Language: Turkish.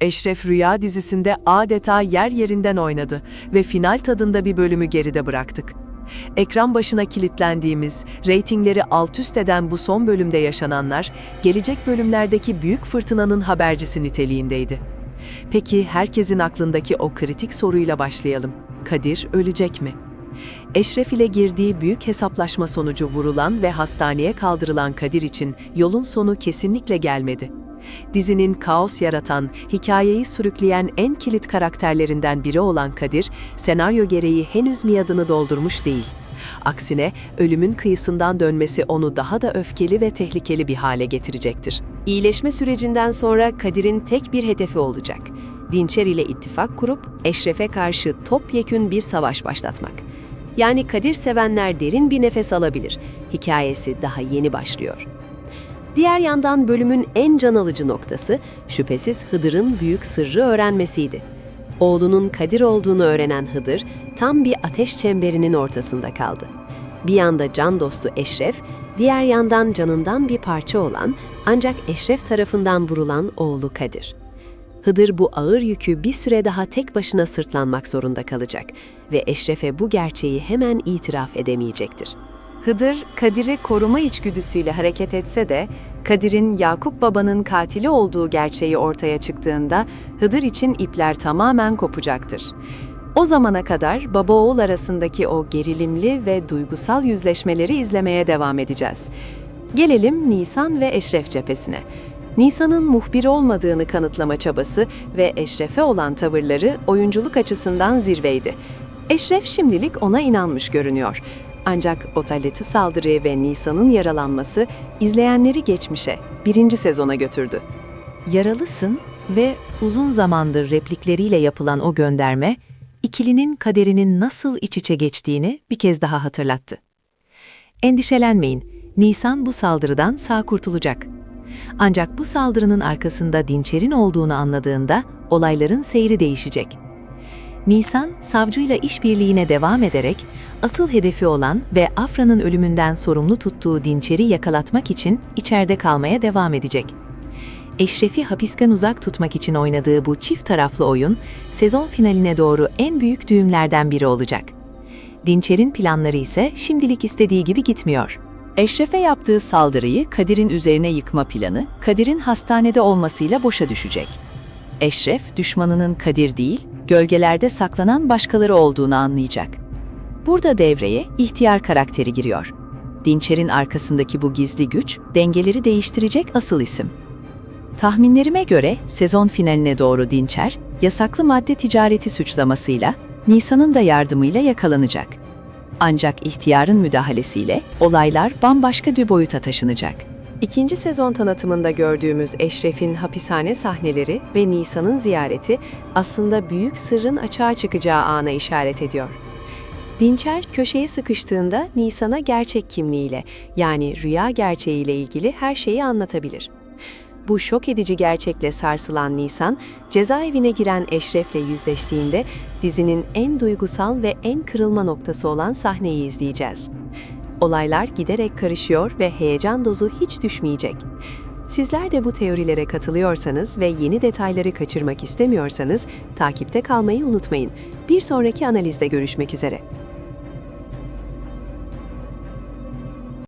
Eşref Rüya dizisinde adeta yer yerinden oynadı ve final tadında bir bölümü geride bıraktık. Ekran başına kilitlendiğimiz, reytingleri alt üst eden bu son bölümde yaşananlar, gelecek bölümlerdeki büyük fırtınanın habercisi niteliğindeydi. Peki herkesin aklındaki o kritik soruyla başlayalım. Kadir ölecek mi? Eşref ile girdiği büyük hesaplaşma sonucu vurulan ve hastaneye kaldırılan Kadir için yolun sonu kesinlikle gelmedi. Dizinin kaos yaratan, hikayeyi sürükleyen en kilit karakterlerinden biri olan Kadir, senaryo gereği henüz miadını doldurmuş değil. Aksine ölümün kıyısından dönmesi onu daha da öfkeli ve tehlikeli bir hale getirecektir. İyileşme sürecinden sonra Kadir'in tek bir hedefi olacak. Dinçer ile ittifak kurup Eşref'e karşı topyekün bir savaş başlatmak. Yani Kadir sevenler derin bir nefes alabilir. Hikayesi daha yeni başlıyor. Diğer yandan bölümün en can alıcı noktası şüphesiz Hıdır'ın büyük sırrı öğrenmesiydi. Oğlunun Kadir olduğunu öğrenen Hıdır tam bir ateş çemberinin ortasında kaldı. Bir yanda can dostu Eşref, diğer yandan canından bir parça olan ancak Eşref tarafından vurulan oğlu Kadir. Hıdır bu ağır yükü bir süre daha tek başına sırtlanmak zorunda kalacak ve Eşref'e bu gerçeği hemen itiraf edemeyecektir. Hıdır, Kadir'i koruma içgüdüsüyle hareket etse de, Kadir'in Yakup babanın katili olduğu gerçeği ortaya çıktığında Hıdır için ipler tamamen kopacaktır. O zamana kadar baba oğul arasındaki o gerilimli ve duygusal yüzleşmeleri izlemeye devam edeceğiz. Gelelim Nisan ve Eşref cephesine. Nisan'ın muhbir olmadığını kanıtlama çabası ve Eşref'e olan tavırları oyunculuk açısından zirveydi. Eşref şimdilik ona inanmış görünüyor. Ancak otaleti saldırı ve Nisan'ın yaralanması izleyenleri geçmişe, birinci sezona götürdü. Yaralısın ve uzun zamandır replikleriyle yapılan o gönderme, ikilinin kaderinin nasıl iç içe geçtiğini bir kez daha hatırlattı. Endişelenmeyin, Nisan bu saldırıdan sağ kurtulacak. Ancak bu saldırının arkasında Dinçer'in olduğunu anladığında olayların seyri değişecek. Nisan, savcıyla işbirliğine devam ederek asıl hedefi olan ve Afra'nın ölümünden sorumlu tuttuğu Dinçer'i yakalatmak için içeride kalmaya devam edecek. Eşref'i hapisten uzak tutmak için oynadığı bu çift taraflı oyun, sezon finaline doğru en büyük düğümlerden biri olacak. Dinçer'in planları ise şimdilik istediği gibi gitmiyor. Eşref'e yaptığı saldırıyı Kadir'in üzerine yıkma planı, Kadir'in hastanede olmasıyla boşa düşecek. Eşref, düşmanının Kadir değil, gölgelerde saklanan başkaları olduğunu anlayacak. Burada devreye ihtiyar karakteri giriyor. Dinçer'in arkasındaki bu gizli güç, dengeleri değiştirecek asıl isim. Tahminlerime göre sezon finaline doğru Dinçer, yasaklı madde ticareti suçlamasıyla, Nisan'ın da yardımıyla yakalanacak. Ancak ihtiyarın müdahalesiyle olaylar bambaşka bir boyuta taşınacak. İkinci sezon tanıtımında gördüğümüz Eşref'in hapishane sahneleri ve Nisan'ın ziyareti aslında büyük sırrın açığa çıkacağı ana işaret ediyor. Dinçer köşeye sıkıştığında Nisan'a gerçek kimliğiyle yani rüya gerçeğiyle ilgili her şeyi anlatabilir. Bu şok edici gerçekle sarsılan Nisan, cezaevine giren Eşref'le yüzleştiğinde dizinin en duygusal ve en kırılma noktası olan sahneyi izleyeceğiz. Olaylar giderek karışıyor ve heyecan dozu hiç düşmeyecek. Sizler de bu teorilere katılıyorsanız ve yeni detayları kaçırmak istemiyorsanız takipte kalmayı unutmayın. Bir sonraki analizde görüşmek üzere.